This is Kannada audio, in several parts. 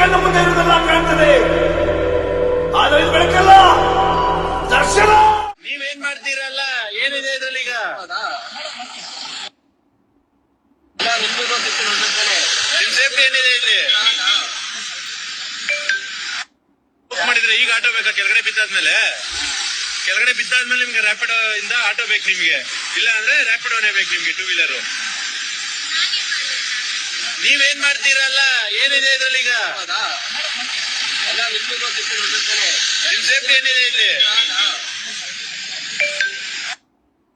ಕಣ್ಣ ಮುಂದೆ ಇರುವುದೆಲ್ಲ ಕಾಣ್ತದೆ. ಆದ್ರೆ ಇದು ಬೆಳಕಲ್ಲ. ದರ್ಶನ. ನೀವೇನ್ ಮಾಡ್ತೀರಲ್ಲ? ಏನಿದೆ ಇದ್ರಲ್ಲಿ ಈಗ? ಸೇಫ್ಟಿ ಏನಿದೆ ಮಾಡಿದ್ರೆ ಈಗ ಆಟೋ ಬೇಕಾ? ಕೆಳಗಡೆ ಬಿದ್ದಾದ್ಮೇಲೆ? ಕೆಳಗಡೆ ಬಿದ್ದಾದ್ಮೇಲೆ ನಿಮ್ಗೆ ರ್ಯಾಪಿಡೋ ಇಂದ ಆಟೋ ಬೇಕು ನಿಮ್ಗೆ. ಇಲ್ಲ ಅಂದ್ರೆ ರ್ಯಾಪಿಡೋನೇ ಬೇಕು ನಿಮ್ಗೆ ಟೂ ವೀಲರ್ ನೀವೇನ್ ಮಾಡ್ತೀರಲ್ಲ? ಏನಿದೆ ಇದ್ರಲ್ಲಿ ಈಗ? ನಿಮ್ ಸೇಫ್ಟಿ ಏನಿದೆ ಇಲ್ಲಿ?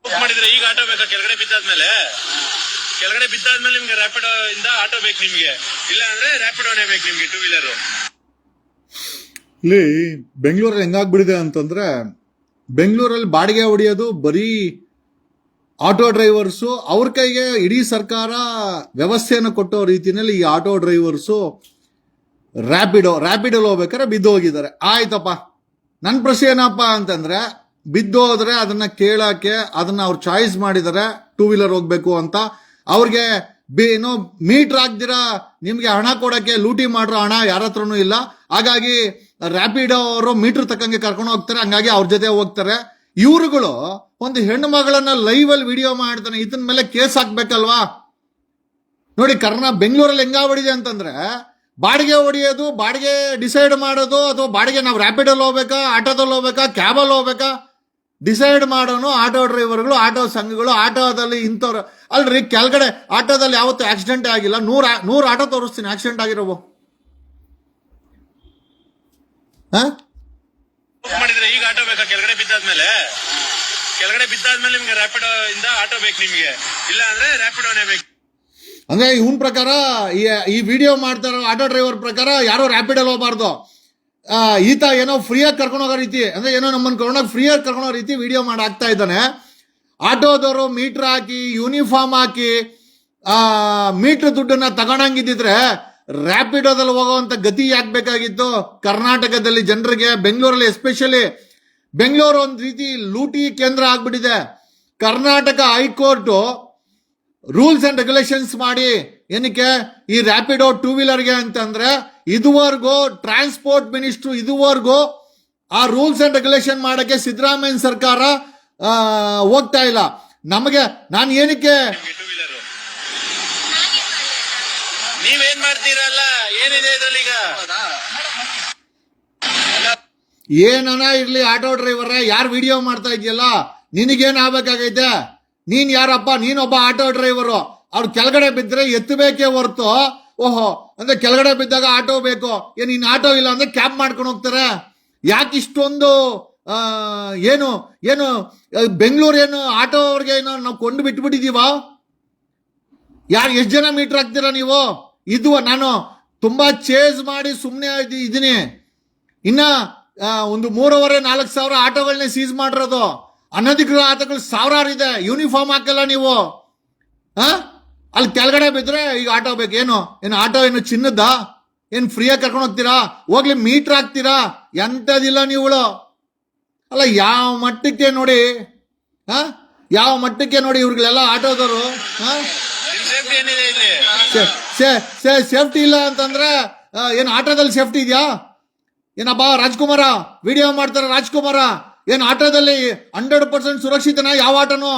ಬುಕ್ ಮಾಡಿದ್ರೆ ಈಗ ಆಟೋ ಬೇಕಾ? ಕೆಳಗಡೆ ಬಿದ್ದಾದ್ಮೇಲೆ? ಕೆಳಗಡೆ ಬಿದ್ದಾದ್ಮೇಲೆ ನಿಮ್ಗೆ ರ್ಯಾಪಿಡೋ ಇಂದ ಆಟೋ ಬೇಕು ನಿಮ್ಗೆ. ಇಲ್ಲ ಅಂದ್ರೆ ರ್ಯಾಪಿಡೋನೇ ಬೇಕು ನಿಮ್ಗೆ ಟೂ ವೀಲರ್ ಇಲ್ಲಿ ಬೆಂಗಳೂರಲ್ಲಿ ಹೆಂಗಾಗ್ಬಿಡಿದೆ ಅಂತಂದ್ರೆ ಬೆಂಗಳೂರಲ್ಲಿ ಬಾಡಿಗೆ ಹೊಡಿಯೋದು ಬರೀ ಆಟೋ ಡ್ರೈವರ್ಸು ಅವ್ರ ಕೈಗೆ ಇಡೀ ಸರ್ಕಾರ ವ್ಯವಸ್ಥೆಯನ್ನು ಕೊಟ್ಟೋ ರೀತಿಯಲ್ಲಿ ಈ ಆಟೋ ಡ್ರೈವರ್ಸು ರ್ಯಾಪಿಡೋ ರ್ಯಾಪಿಡೋಲ್ಲಿ ಹೋಗ್ಬೇಕಾದ್ರೆ ಬಿದ್ದು ಹೋಗಿದ್ದಾರೆ ಆಯ್ತಪ್ಪ. ನನ್ನ ಪ್ರಶ್ನೆ ಏನಪ್ಪ ಅಂತಂದ್ರೆ ಬಿದ್ದು ಹೋದರೆ ಅದನ್ನ ಕೇಳೋಕ್ಕೆ, ಅದನ್ನ ಅವ್ರು ಚಾಯ್ಸ್ ಮಾಡಿದ್ದಾರೆ ಟೂ ವೀಲರ್ ಹೋಗಬೇಕು ಅಂತ. ಅವ್ರಿಗೆ ಬಿ ಏನು ಮೀಟರ್ ಹಾಕ್ದಿರಾ, ನಿಮಗೆ ಹಣ ಕೊಡಕ್ಕೆ ಲೂಟಿ ಮಾಡಿರೋ ಹಣ ಯಾರ ಹತ್ರನೂ ಇಲ್ಲ. ಹಾಗಾಗಿ ರ್ಯಾಪಿಡೋ ಅವರು ಮೀಟರ್ ತಕ್ಕಂಗೆ ಕರ್ಕೊಂಡು ಹೋಗ್ತಾರೆ, ಹಂಗಾಗಿ ಅವ್ರ ಜೊತೆ ಹೋಗ್ತಾರೆ. ಇವ್ರುಗಳು ಒಂದು ಹೆಣ್ಣು ಮಗಳನ್ನ ಲೈವ್ ಅಲ್ಲಿ ವಿಡಿಯೋ ಮಾಡ್ತಾನೆ, ಇದನ್ ಮೇಲೆ ಕೇಸ್ ಹಾಕ್ಬೇಕಲ್ವಾ? ನೋಡಿ, ಕರ್ನಾ ಬೆಂಗಳೂರಲ್ಲಿ ಹೆಂಗಾಗ್ಬಿಡಿದೆ ಅಂತಂದ್ರೆ, ಬಾಡಿಗೆ ಹೊಡಿಯೋದು, ಬಾಡಿಗೆ ಡಿಸೈಡ್ ಮಾಡೋದು, ಅಥವಾ ಬಾಡಿಗೆ ನಾವು ರ್ಯಾಪಿಡಲ್ಲಿ ಹೋಗ್ಬೇಕಾ, ಆಟೋದಲ್ಲಿ ಹೋಗ್ಬೇಕಾ ಕ್ಯಾಬಲ್ಲಿ ಹೋಗ್ಬೇಕಾ ಡಿಸೈಡ್ ಮಾಡೋನು ಆಟೋ ಡ್ರೈವರ್ಗಳು ಆಟೋ ಸಂಘಗಳು, ಆಟೋದಲ್ಲಿ ಇಂಥವ್ರು. ಅಲ್ರಿ, ಕೆಳಗಡೆ ಆಟೋದಲ್ಲಿ ಯಾವತ್ತೂ ಆಕ್ಸಿಡೆಂಟ್ ಆಗಿಲ್ಲ. ನೂರ, ನೂರು ಆಟೋ ತೋರಿಸ್ತೀನಿ ಆಕ್ಸಿಡೆಂಟ್ ಆಗಿರೋವು. ಈಗ ಆಟೋ ಬೇಕಾ? ಕೆಳಗಡೆ ಬಿದ್ದಾದ್ಮೇಲೆ? ಕೆಳಗಡೆ ಬಿದ್ದಾದ್ಮೇಲೆ ನಿಮ್ಗೆ ರ್ಯಾಪಿಡ್ ಇಂದ ಆಟೋ ಬೇಕು ನಿಮ್ಗೆ. ಇಲ್ಲ ಅಂದ್ರೆ ರಾಪಿಡೋನೇ ಬೇಕು. ಅಂದ್ರೆ ಇವನ್ ಪ್ರಕಾರ, ಈ ವಿಡಿಯೋ ಮಾಡ್ತಾರೋ ಆಟೋ ಡ್ರೈವರ್ ಪ್ರಕಾರ ಯಾರೋ ರ್ಯಾಪಿಡಲ್ಲಿ ಹೋಗ್ಬಾರ್ದು. ಈತ ಏನೋ ಫ್ರೀಯಾಗಿ ಕರ್ಕೊಂಡು ಹೋಗೋ ರೀತಿ, ಅಂದ್ರೆ ಏನೋ ನಮ್ಮನ್ನ ಕರ್ಕೊಂಡೋಗಿ ಫ್ರೀಯಾಗಿ ಕರ್ಕೊಂಡು ಹೋಗೋ ರೀತಿ ವಿಡಿಯೋ ಮಾಡಿ ಹಾಕ್ತಾ ಇದ್ದಾನೆ. ಆಟೋದವರು ಮೀಟರ್ ಹಾಕಿ ಯೂನಿಫಾರ್ಮ್ ಹಾಕಿ, ಆ ಮೀಟರ್ ದುಡ್ಡನ್ನ ತಗೊಂಡಂಗಿದ್ದಿದ್ರೆ ರ್ಯಾಪಿಡೋದಲ್ಲಿ ಅಂತ ಗತಿ ಯಾಕೆ ಬೇಕಾಗಿತ್ತು? ಕರ್ನಾಟಕದಲ್ಲಿ ಜನರಿಗೆ, ಬೆಂಗಳೂರಲ್ಲಿ ಎಸ್ಪೆಷಲಿ ಬೆಂಗಳೂರು ಒಂದು ರೀತಿ ಲೂಟಿ ಕೇಂದ್ರ ಆಗ್ಬಿಟ್ಟಿದೆ. Karnataka high court rules and regulations ಮಾಡಿ ಏನಕ್ಕೆ ಈ ರ್ಯಾಪಿಡೋ ಟೂ ವೀಲರ್ಗೆ ಅಂತಂದ್ರೆ ಇದುವರೆಗೂ ಟ್ರಾನ್ಸ್ಪೋರ್ಟ್ ಮಿನಿಸ್ಟ್ರು ಇದುವರೆಗೂ ಆ ರೂಲ್ಸ್ ಅಂಡ್ ರೆಗ್ಯುಲೇಷನ್ ಮಾಡಕ್ಕೆ ಸಿದ್ದರಾಮಯ್ಯ ಸರ್ಕಾರ ಹೋಗ್ತಾ ಇಲ್ಲ. ನಮಗೆ ನಾನು ಏನಕ್ಕೆ ನೀವೇನ್ ಮಾಡ್ತೀರಲ್ಲ? ಏನಿದೆ ಇದ್ರಲ್ಲಿ ಈಗ? ಏನನ ಇರ್ಲಿ ಆಟೋ ಡ್ರೈವರ್, ಯಾರು ವಿಡಿಯೋ ಮಾಡ್ತಾ ಇದೆಯಲ್ಲ, ನಿನಗೇನು ಆಗ್ಬೇಕಾಗೈತೆ? ನೀನ್ ಯಾರಪ್ಪ, ನೀನೊಬ್ಬ ಆಟೋ ಡ್ರೈವರು. ಅವ್ರು ಕೆಳಗಡೆ ಬಿದ್ದರೆ ಎತ್ತಬೇಕೇ ಹೊರತು, ಓಹೋ, ಅಂದ್ರೆ ಕೆಳಗಡೆ ಬಿದ್ದಾಗ ಆಟೋ ಬೇಕು. ಏನು ಇನ್ ಆಟೋ ಇಲ್ಲ ಅಂದ್ರೆ ಕ್ಯಾಬ್ ಮಾಡ್ಕೊಂಡು ಹೋಗ್ತಾರೆ? ಯಾಕೆ ಇಷ್ಟೊಂದು ಏನು ಏನು ಬೆಂಗಳೂರು ಏನು ಆಟೋ ಅವ್ರಿಗೆ ಏನೋ ನಾವು ಕೊಂಡು ಬಿಟ್ಬಿಟ್ಟಿದೀವ? ಯಾರು, ಎಷ್ಟು ಜನ ಮೀಟರ್ ಹಾಕ್ತೀರಾ ನೀವು? ಇದು ನಾನು ತುಂಬಾ ಚೇಸ್ ಮಾಡಿ ಸುಮ್ಮನೆ ಇದ್ದೀನಿ ಇನ್ನ ಒಂದು ಮೂರುವರೆ ನಾಲ್ಕು ಸಾವಿರ ಆಟೋಗಳನ್ನೇ ಸೀಸ್ ಮಾಡಿರೋದು. ಅನಧಿಕೃತ ಆಟೋಗಳು ಸಾವಿರಾರು ಇದೆ. ಯೂನಿಫಾರ್ಮ್ ಹಾಕಲ್ಲ ನೀವು. ಹಾಂ ಅಲ್ಲಿ ಕೆಳಗಡೆ ಬಿದ್ರೆ ಈಗ ಆಟೋ ಬೇಕು. ಏನು? ಏನು ಆಟೋ ಏನು ಚಿನ್ನದ? ಏನು ಫ್ರೀಯಾಗಿ ಕರ್ಕೊಂಡು ಹೋಗ್ತೀರಾ? ಹೋಗ್ಲಿ ಮೀಟರ್ ಹಾಕ್ತೀರಾ? ಎಂಥದಿಲ್ಲ ನೀವುಗಳು ಅಲ್ಲ ಯಾವ ಮಟ್ಟಕ್ಕೆ ನೋಡಿ? ಹಾಂ ಯಾವ ಮಟ್ಟಕ್ಕೆ ನೋಡಿ ಇವ್ರಿಗೆಲ್ಲ ಆಟೋದವರು? ಹಾಂ ಸೇಫ್ಟಿ ಇಲ್ಲಿ? ಅಂತಂದ್ರೆ ಏನು ಆಟೋದಲ್ಲಿ ಸೇಫ್ಟಿ ಇದೆಯಾ? ಏನಪ್ಪ ರಾಜ್ಕುಮಾರ ವಿಡಿಯೋ ಮಾಡ್ತಾರೆ ರಾಜ್ಕುಮಾರ. ಏನು ಆಟೋದಲ್ಲಿ ಹಂಡ್ರೆಡ್ ಪರ್ಸೆಂಟ್ ಸುರಕ್ಷಿತನ? ಯಾವ ಆಟೋನು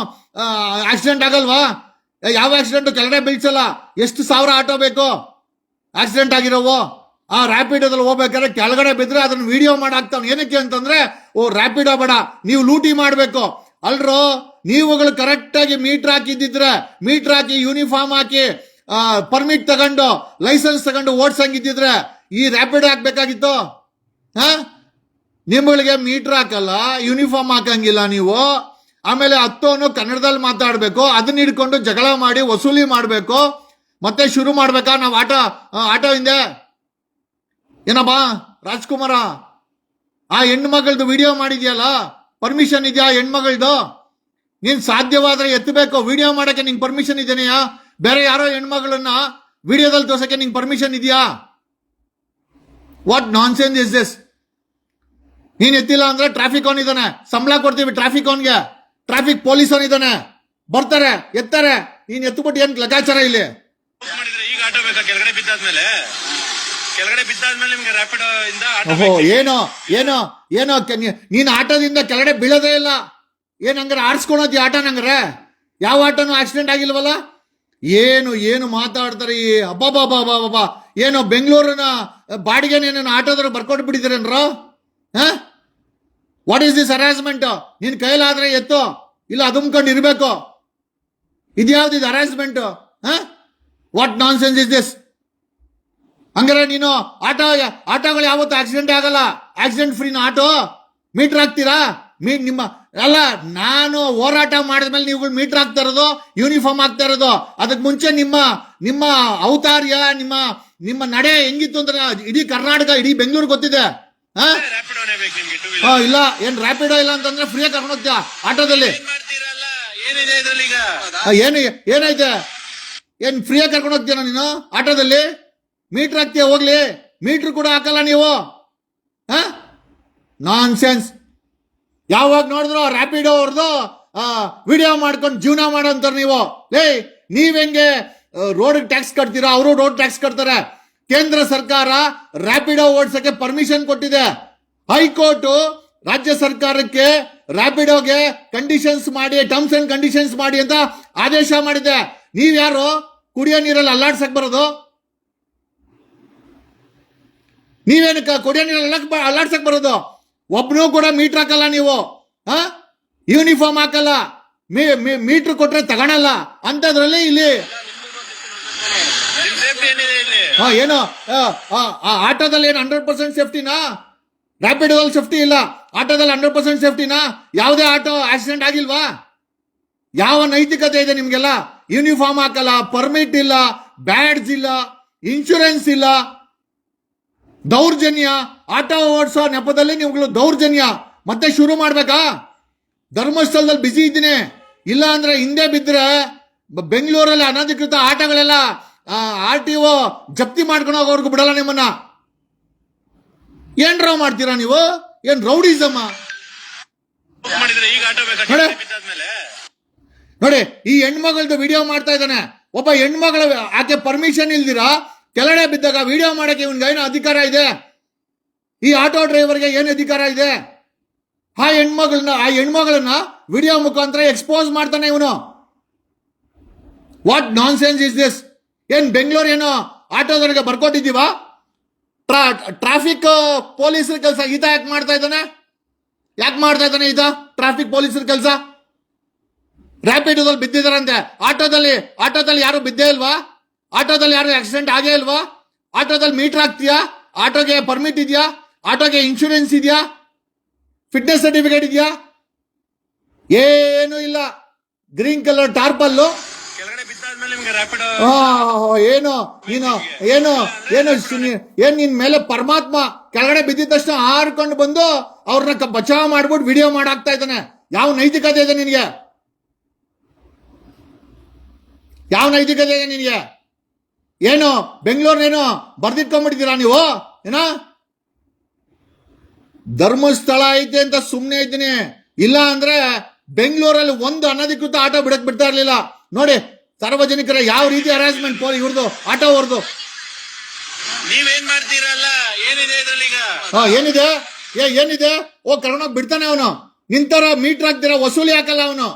ಆಕ್ಸಿಡೆಂಟ್ ಆಗಲ್ವಾ? ಯಾವ ಆಕ್ಸಿಡೆಂಟ್ ಕೆಳಗಡೆ ಬೀಳ್ಸಲ್ಲ. ಎಷ್ಟು ಸಾವಿರ ಆಟೋ ಬೇಕು? ಆಕ್ಸಿಡೆಂಟ್ ಆಗಿರೋವು. ಆ ರ್ಯಾಪಿಡೋದಲ್ಲಿ ಹೋಗ್ಬೇಕಾದ್ರೆ ಕೆಳಗಡೆ ಬಿದ್ರೆ ಅದನ್ನ ವಿಡಿಯೋ ಮಾಡಾಕ್ತಾವ್ ಏನಕ್ಕೆ ಅಂತಂದ್ರೆ, ಓ ರ್ಯಾಪಿಡೋ ಬೇಡ ನೀವು ಲೂಟಿ ಮಾಡಬೇಕು. ಅಲ್ರೋ, ನೀವುಗಳು ಕರೆಕ್ಟಾಗಿ ಮೀಟರ್ ಹಾಕಿದ್ದಿದ್ರೆ ಮೀಟರ್ ಹಾಕಿ ಯೂನಿಫಾರ್ಮ್ ಹಾಕಿ ಪರ್ಮಿಟ್ ತಗೊಂಡು ಲೈಸೆನ್ಸ್ ತಗೊಂಡು ಓಡ್ಸಂಗಿದ್ದಿದ್ರೆ, ಈ ರ್ಯಾಪಿಡ್ ಹಾಕ್ಬೇಕಾಗಿತ್ತು? ಹಾ? ನಿಮ್ಮಗಳಿಗೆ ಮೀಟರ್ ಹಾಕಲ್ಲ ಯೂನಿಫಾರ್ಮ್ ಹಾಕಂಗಿಲ್ಲ ನೀವು. ಆಮೇಲೆ ಹತ್ತೋನು ಕನ್ನಡದಲ್ಲಿ ಮಾತಾಡಬೇಕು, ಅದನ್ನ ಹಿಡ್ಕೊಂಡು ಜಗಳ ಮಾಡಿ, ವಸೂಲಿ ಮಾಡಬೇಕು. ಮತ್ತೆ ಶುರು ಮಾಡ್ಬೇಕಾ? ನಾವು ಆಟೋ ಆಟೋ ಹಿಂದೆ. ಏನಪ್ಪ? ರಾಜ್ಕುಮಾರ, ಆ ಹೆಣ್ಣು ಮಗಳದು ವಿಡಿಯೋ ಮಾಡಿದ್ಯಲ್ಲ? ಪರ್ಮಿಷನ್ ಇದೆಯಾ ಹೆಣ್ಮಗಳದು? ನೀನು ಸಾಧ್ಯವಾದ್ರೆ ಎತ್ತಬೇಕು. ವಿಡಿಯೋ ಮಾಡಕ್ಕೆ ನಿಂಗೆ ಪರ್ಮಿಷನ್ ಇದೆಯಾ? ಬೇರೆ ಯಾರೋ ಹೆಣ್ಮಗಳನ್ನ ವಿಡಿಯೋದಲ್ಲಿ ತೋರ್ಸಕ್ಕೆ ನಿಂಗೆ ಪರ್ಮಿಷನ್ ಇದೆಯಾ? What nonsense is this ನೀನ್ ಎತ್ತಿಲ್ಲ ಅಂದ್ರೆ ಟ್ರಾಫಿಕ್ ಆನ್ ಇದ್ದಾನೆ. ಸಂಬಳ ಕೊಡ್ತೀವಿ ಟ್ರಾಫಿಕ್ ಆನ್ಗೆ ಟ್ರಾಫಿಕ್ ಪೊಲೀಸ್ ಆನ್ ಇದ್ದಾನೆ. ಬರ್ತಾರೆ ಎತ್ತಾರೆ. ನೀನ್ ಎತ್ತುಬಿಟ್ಟು ಏನ್ ಲೆಕ್ಕಾಚಾರ ಇಲ್ಲಿ? ಈಗ ಆಟೋ ಬೇಕಾ? ಕೆಳಗಡೆ ಬಿದ್ದಾದ್ಮೇಲೆ? ಕೆಳಗಡೆ ಬಿದ್ದಾದ್ಮೇಲೆ ನಿಮ್ಗೆ ರ್ಯಾಪಿಡೋ ಇಂದ ಓಹೋ ಏನೋ ಏನೋ ಏನೋ ನೀನ್ ಆಟೋದಿಂದ ಕೆಳಗಡೆ ಬೀಳೋದೇ ಇಲ್ಲ. ಏನ್ ಹಂಗಾರೆ ಆಡ್ಸ್ಕೊಳೋದಿ ಆಟ ನಂಗ್ರೆ ಯಾವ ಆಟೋನು ಆಕ್ಸಿಡೆಂಟ್ ಆಗಿಲ್ವಲ್ಲ? ಏನು ಏನು ಮಾತಾಡ್ತಾರೆ ಈ ಅಬ್ಬಾ ಬಾಬಾ ಬಾಬಾ ಏನು ಬೆಂಗಳೂರಿನ ಬಾಡಿಗೆನೇನು ಆಟೋದ್ರು ಬರ್ಕೊಟ್ಟು ಬಿಟ್ಟಿದ್ದೀರೇನ್ರೋ ಹಾ? ವಾಟ್ ಈಸ್ ದಿಸ್ ಅರೇಂಜ್ಮೆಂಟು ನಿನ್ ಕೈಲಾದರೆ ಎತ್ತು? ಇಲ್ಲ ಅದುಮ್ಕೊಂಡು ಇರಬೇಕು? ಇದ್ಯಾವ್ದು ಇದು ಅರೇಂಜ್ಮೆಂಟು ಹಾ? What nonsense is this ಹಂಗಾರೆ ನೀನು ಆಟೋ, ಆಟೋಗಳು ಯಾವತ್ತು ಆಕ್ಸಿಡೆಂಟ್ ಆಗಲ್ಲ. ಆಕ್ಸಿಡೆಂಟ್ ಫ್ರೀನ ಆಟೋ. ಮೀಟರ್ ಹಾಕ್ತೀರಾ? ಮೀ, ನಿಮ್ಮ, ಅಲ್ಲ, ನಾನು ಹೋರಾಟ ಮಾಡಿದ್ಮೇಲೆ ನೀವು ಮೀಟರ್ ಹಾಕ್ತಾ ಇರೋದು ಯೂನಿಫಾರ್ಮ್ ಹಾಕ್ತಾ ಇರೋದು. ಅದಕ್ಕೆ ಮುಂಚೆ ನಿಮ್ಮ ನಿಮ್ಮ ಔತಾರ್ಯ ನಿಮ್ಮ ನಿಮ್ಮ ನಡೆ ಹೆಂಗಿತ್ತು ಅಂದ್ರೆ ಇಡೀ ಕರ್ನಾಟಕ, ಇಡೀ ಬೆಂಗಳೂರು ಗೊತ್ತಿದೆ. ಹಾ? ಹಾ, ಇಲ್ಲ ಏನ್ ರ್ಯಾಪಿಡೋ ಇಲ್ಲ ಅಂತಂದ್ರೆ ಫ್ರೀಯಾಗಿ ಕರ್ಕೊಂಡು ಹೋಗ್ತೀಯಾ ಆಟೋದಲ್ಲಿ? ಏನ್ ಏನೈತೆ ಏನ್ ಫ್ರೀಯಾಗಿ ಕರ್ಕೊಂಡು ಹೋಗ್ತೀಯ ನೀನು ಆಟೋದಲ್ಲಿ? ಮೀಟರ್ ಹಾಕ್ತೀಯ ಹೋಗ್ಲಿ. ಮೀಟರ್ ಕೂಡ ಹಾಕಲ್ಲ ನೀವು. ನಾನ್ ಸೆನ್ಸ್ ಯಾವಾಗ ನೋಡಿದ್ರು ರ್ಯಾಪಿಡೋ ಅವ್ರದ್ದು ವಿಡಿಯೋ ಮಾಡ್ಕೊಂಡು ಜೀವನ ಮಾಡೋಂತಾರೆ ನೀವು. ಲೇ ನೀವ್ ಹೆಂಗೆ ರೋಡ್ ಟ್ಯಾಕ್ಸ್ ಕಟ್ತೀರಾ? ಅವರು ರೋಡ್ ಟ್ಯಾಕ್ಸ್ ಕಟ್ತಾರೆ. ಕೇಂದ್ರ ಸರ್ಕಾರ ರ್ಯಾಪಿಡೋ ಓಡಿಸಕ್ಕೆ ಪರ್ಮಿಷನ್ ಕೊಟ್ಟಿದೆ. ಹೈಕೋರ್ಟ್ ರಾಜ್ಯ ಸರ್ಕಾರಕ್ಕೆ ರ್ಯಾಪಿಡೋಗೆ ಕಂಡೀಷನ್ಸ್ ಮಾಡಿ ಟರ್ಮ್ಸ್ ಅಂಡ್ ಕಂಡೀಷನ್ಸ್ ಮಾಡಿ ಅಂತ ಆದೇಶ ಮಾಡಿದೆ. ನೀವ್ಯಾರು? ಕುಡಿಯೋ ನೀರಲ್ಲಿ ಅಲ್ಲಾಡ್ಸಕ್ ಬರೋದು? ನೀವೇನಕ್ಕ ಕುಡಿಯೋ ನೀರಲ್ಲಿ ಅಲ್ಲಾಡ್ಸಕ್ ಬರೋದು? ಒಬ್ನು ಕೂಡ ಮೀಟರ್ ಹಾಕಲ್ಲ ನೀವು. ಹಾ? ಯೂನಿಫಾರ್ಮ್ ಹಾಕಲ್ಲ. ಮೀಟರ್ ಕೊಟ್ರೆ ತಗೊಳಲ್ಲ. ಅಂತದ್ರಲ್ಲಿ ಇಲ್ಲಿ ನಿಮ್ ಸೇಫ್ಟಿ ಏನಿದೆ ಇಲ್ಲಿ ಹಾ, ಏನು ಆಟೋದಲ್ಲಿ ಏನು ಹಂಡ್ರೆಡ್ ಪರ್ಸೆಂಟ್ ಸೇಫ್ಟಿನಾ ರ್ಯಾಪಿಡೋದಲ್ಲಿ ಸೇಫ್ಟಿ ಇಲ್ಲ. ಆಟೋದಲ್ಲಿ ಹಂಡ್ರೆಡ್ ಪರ್ಸೆಂಟ್ ಸೇಫ್ಟಿನಾ ಯಾವುದೇ ಆಟೋ ಆಕ್ಸಿಡೆಂಟ್ ಆಗಿಲ್ವಾ? ಯಾವ ನೈತಿಕತೆ ಇದೆ ನಿಮಗೆಲ್ಲ? ಯೂನಿಫಾರ್ಮ್ ಹಾಕಲ್ಲ ಪರ್ಮಿಟ್ ಇಲ್ಲ ಬ್ಯಾಡ್ಜ್ ಇಲ್ಲ ಇನ್ಶೂರೆನ್ಸ್ ಇಲ್ಲ. ದೌರ್ಜನ್ಯ. ಆಟೋ ಓಡಿಸೋ ನೆಪದಲ್ಲಿ ನೀವುಗಳು ದೌರ್ಜನ್ಯ. ಮತ್ತೆ ಶುರು ಮಾಡ್ಬೇಕಾ? ಧರ್ಮಸ್ಥಳದಲ್ಲಿ ಬಿಸಿ ಇದ್ದೀನಿ. ಇಲ್ಲ ಅಂದ್ರೆ ಹಿಂದೆ ಬಿದ್ದರೆ ಬೆಂಗಳೂರಲ್ಲಿ ಅನಧಿಕೃತ ಆಟಗಳೆಲ್ಲ ಆರ್ ಟಿ ಒ ಜಪ್ತಿ ಮಾಡ್ಕೊಂಡು ಹೋಗೋರ್ಗು ಬಿಡಲ್ಲ ನಿಮ್ಮನ್ನ. ಏನ್ ಏನ್ರ ಮಾಡ್ತೀರಾ ನೀವು? ಏನ್ ರೌಡಿಸಮ್ಮ. ನೋಡಿ. ಈ ಹೆಣ್ಮಗಳದ್ದು ವಿಡಿಯೋ ಮಾಡ್ತಾ ಇದ್ದಾನೆ. ಒಬ್ಬ ಹೆಣ್ಮಗಳ ಆಕೆ ಪರ್ಮಿಷನ್ ಇಲ್ದಿರಾ? ಕೆಳಗಡೆ ಬಿದ್ದಾಗ ವಿಡಿಯೋ ಮಾಡಕ್ಕೆ ಇವನ್ಗೆ ಏನು ಅಧಿಕಾರ ಇದೆ. ಈ ಆಟೋ ಡ್ರೈವರ್ಗೆ ಏನು ಅಧಿಕಾರ ಇದೆ? ಆ ಹೆಣ್ಮಗಳನ್ನ ಆ ಹೆಣ್ಮಗಳನ್ನ ವಿಡಿಯೋ ಮುಖಾಂತರ ಎಕ್ಸ್ಪೋಸ್ ಮಾಡ್ತಾನೆ ಇವನು. What nonsense is this ಏನ್ ಬೆಂಗಳೂರು ಏನು ಆಟೋದೊಳಗೆ ಬರ್ಕೊಟ್ಟಿದ್ದೀವ? ಟ್ರಾ ಟ್ರಾಫಿಕ್ ಪೊಲೀಸರ ಕೆಲಸ ಈತ ಯಾಕೆ ಮಾಡ್ತಾ ಇದ್ದಾನೆ? ಯಾಕೆ ಮಾಡ್ತಾ ಇದ್ದಾನೆ ಈತ? ಟ್ರಾಫಿಕ್ ಪೊಲೀಸರ ಕೆಲಸ? ರ್ಯಾಪಿಡೋದಲ್ಲಿ ಬಿದ್ದಿದ್ದಾರಂತೆ. ಆಟೋದಲ್ಲಿ ಆಟೋದಲ್ಲಿ ಯಾರು ಬಿದ್ದೇ ಇಲ್ವಾ? ಆಟೋದಲ್ಲಿ ಯಾರು ಆಕ್ಸಿಡೆಂಟ್ ಆಗೇ ಇಲ್ವಾ? ಆಟೋದಲ್ಲಿ ಮೀಟರ್ ಹಾಕ್ತೀಯಾ? ಆಟೋಗೆ ಪರ್ಮಿಟ್ ಇದೆಯಾ? ಆಟೋಗೆ ಇನ್ಶೂರೆನ್ಸ್ ಇದೆಯಾ? ಫಿಟ್ನೆಸ್ ಸರ್ಟಿಫಿಕೇಟ್ ಇದೆಯಾ? ಏನೂ ಇಲ್ಲ. ಗ್ರೀನ್ ಕಲರ್ ಟಾರ್ಪಲ್ಲು ಕೆಳಗಡೆ ಬಿದ್ದಾದ್ಮೇಲೆ ನಿಮ್ಗೆ ರ್ಯಾಪಿಡೋ ಆ, ಏನು? ನೀನು, ಏನು? ಏನು ಏನ್ ನಿನ್ ಮೇಲೆ ಪರಮಾತ್ಮ ಕೆಳಗಡೆ ಬಿದ್ದಿದ ತಕ್ಷಣ ಹಾರ್ಕೊಂಡು ಬಂದು ಅವ್ರನ್ನ ಬಚಾವ್ ಮಾಡ್ಬಿಟ್ಟು ವಿಡಿಯೋ ಮಾಡಾಕ್ತಾ ಇದ್ದಾನೆ. ಯಾವ ನೈತಿಕತೆ ಇದೆ ನಿನಗೆ? ಯಾವ ನೈತಿಕತೆ ಇದೆ ನಿನಗೆ? ಏನು? ಬೆಂಗಳೂರ್ನೇನು ಬರ್ದಿಟ್ಕೊಂಡ್ಬಿಟ್ಟಿದ್ದೀರಾ ನೀವು? ಏನ? ಧರ್ಮಸ್ಥಳ ಐತೆ ಅಂತ ಸುಮ್ಮನೆ ಇದ್ದೀನಿ. ಇಲ್ಲ ಅಂದ್ರೆ ಬೆಂಗಳೂರಲ್ಲಿ ಒಂದು ಅನಧಿಕೃತ ಆಟೋ ಬಿಡಕ್ ಬಿಡ್ತಾ ಇರ್ಲಿಲ್ಲ. ನೋಡಿ ಸಾರ್ವಜನಿಕರ ಯಾವ ರೀತಿ ಅರೇಂಜ್ಮೆಂಟ್ ಹರಾಸ್ಮೆಂಟ್ ಇವ್ರದ್ದು ಆಟೋ ಅವ್ರದ್ದು ನೀವೇನ್ ಮಾಡ್ತೀರಲ್ಲ? ಏನಿದೆ ಇದ್ರಲ್ಲಿ ಈಗ? ಹಾ ಏನಿದೆ? ಏ ಏನಿದೆ? ಓ ಕರ್ನಾಟಕ ಬಿಡ್ತಾನೆ ಅವನು. ನಿಂತರ ಮೀಟರ್ ಹಾಕ್ತೀರ ವಸೂಲಿ ಹಾಕಲ್ಲ ಅವನು.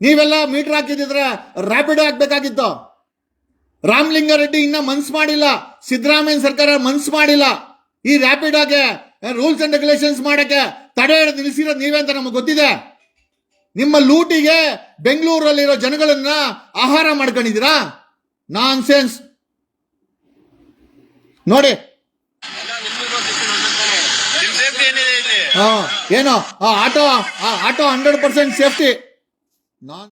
ನೀವೆಲ್ಲ ಮೀಟರ್ ಹಾಕಿದ್ರೆ ರ್ಯಾಪಿಡೋ ಹಾಕ್ಬೇಕಾಗಿತ್ತು ರಾಮಲಿಂಗಾರೆಡ್ಡಿ ಇನ್ನ ಮನ್ಸ್ ಮಾಡಿಲ್ಲ. ಸಿದ್ದರಾಮಯ್ಯ ಸರ್ಕಾರ ಮನ್ಸ್ ಮಾಡಿಲ್ಲ. ಈ ರ್ಯಾಪಿಡೋಗೆ ರೂಲ್ಸ್ ಅಂಡ್ ರೆಗ್ಯುಲೇಷನ್ಸ್ ಮಾಡಕ್ಕೆ ತಡೆ ಹಿಡಿದು ನಿಲ್ಸಿರೋದು ನೀವೇ ಅಂತ ನಮಗೆ ಗೊತ್ತಿದೆ. ನಿಮ್ಮ ಲೂಟಿಗೆ ಬೆಂಗಳೂರಲ್ಲಿರೋ ಜನಗಳನ್ನ ಆಹಾರ ಮಾಡ್ಕೊಂಡಿದ್ದೀರಾ? ನಾನ್ ಸೆನ್ಸ್ ನೋಡಿ ಏನೋ? Auto auto hundred percent safety. ನಾನ್